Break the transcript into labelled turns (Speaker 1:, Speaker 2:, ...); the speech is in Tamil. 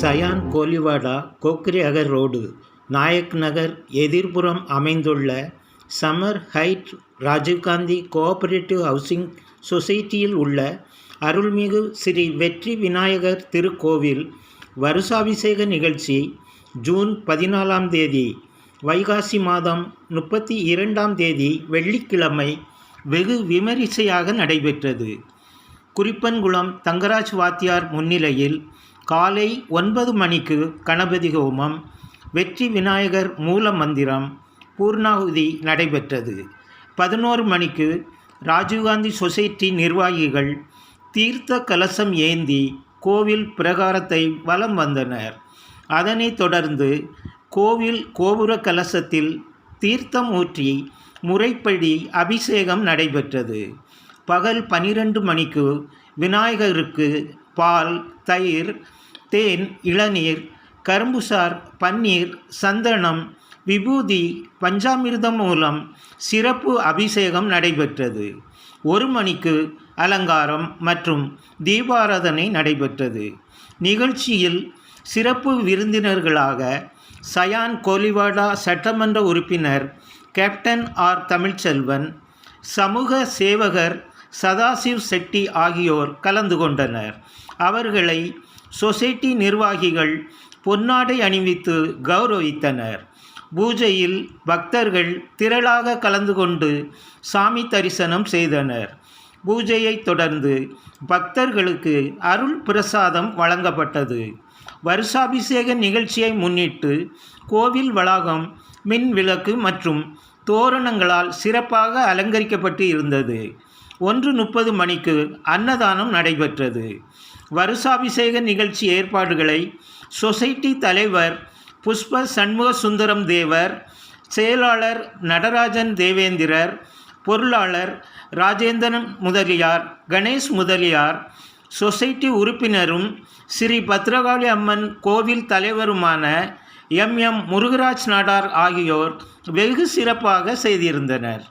Speaker 1: சயான் கோலிவாடா கோக்ரி அகர் ரோடு நாயக் நகர் எதிர்புறம் அமைந்துள்ள Summer Height Rajiv Gandhi cooperative housing சொசைட்டியில் உள்ள அருள்மிகு ஸ்ரீ வெற்றி விநாயகர் திருக்கோவில் வருஷாபிஷேக நிகழ்ச்சி ஜூன் பதினாலாம் தேதி வைகாசி மாதம் முப்பத்தி இரண்டாம் தேதி வெள்ளிக்கிழமை வெகு விமரிசையாக நடைபெற்றது. குறிப்பன்குளம் தங்கராஜ் வாத்தியார் முன்னிலையில் காலை ஒன்பது மணிக்கு கணபதி ஹோமம் வெற்றி விநாயகர் மூல மந்திரம் பூர்ணாகுதி நடைபெற்றது. பதினோரு மணிக்கு ராஜீவ்காந்தி சொசைட்டி நிர்வாகிகள் தீர்த்த கலசம் ஏந்தி கோவில் பிரகாரத்தை வலம் வந்தனர். அதனைத் தொடர்ந்து கோவில் கோபுர கலசத்தில் தீர்த்தம் ஊற்றி முறைப்படி அபிஷேகம் நடைபெற்றது. பகல் பனிரெண்டு மணிக்கு விநாயகருக்கு பால் தயிர் தேன் இளநீர் கரும்புசார் பன்னீர் சந்தனம் விபூதி பஞ்சாமிர்தம் மூலம் சிறப்பு அபிஷேகம் நடைபெற்றது. ஒரு மணிக்கு அலங்காரம் மற்றும் தீபாராதனை நடைபெற்றது. நிகழ்ச்சியில் சிறப்பு விருந்தினர்களாக சயான் கோலிவாடா சட்டமன்ற உறுப்பினர் கேப்டன் ஆர் தமிழ்ச்செல்வன் சமூக சேவகர் சதாசிவ் செட்டி ஆகியோர் கலந்து கொண்டனர். அவர்களை சொசைட்டி நிர்வாகிகள் பொன்னாடை அணிவித்து கௌரவித்தனர். பூஜையில் பக்தர்கள் திரளாக கலந்து கொண்டு சாமி தரிசனம் செய்தனர். பூஜையைத் தொடர்ந்து பக்தர்களுக்கு அருள் பிரசாதம் வழங்கப்பட்டது. வருஷாபிஷேக நிகழ்ச்சியை முன்னிட்டு கோவில் வளாகம் மின் விளக்கு மற்றும் தோரணங்களால் சிறப்பாக அலங்கரிக்கப்பட்டு இருந்தது. ஒன்று முப்பது மணிக்கு அன்னதானம் நடைபெற்றது. வருஷாபிஷேக நிகழ்ச்சி ஏற்பாடுகளை சொசைட்டி தலைவர் புஷ்ப சண்முக சுந்தரம் தேவர் செயலாளர் நடராஜன் தேவேந்திரர் பொருளாளர் ராஜேந்திரன் முதலியார் கணேஷ் முதலியார் சொசைட்டி உறுப்பினரும் ஸ்ரீ பத்ரகாளி அம்மன் கோவில் தலைவருமான எம் எம் முருகராஜ் நாடார் ஆகியோர் வெகு சிறப்பாக செய்திருந்தனர்.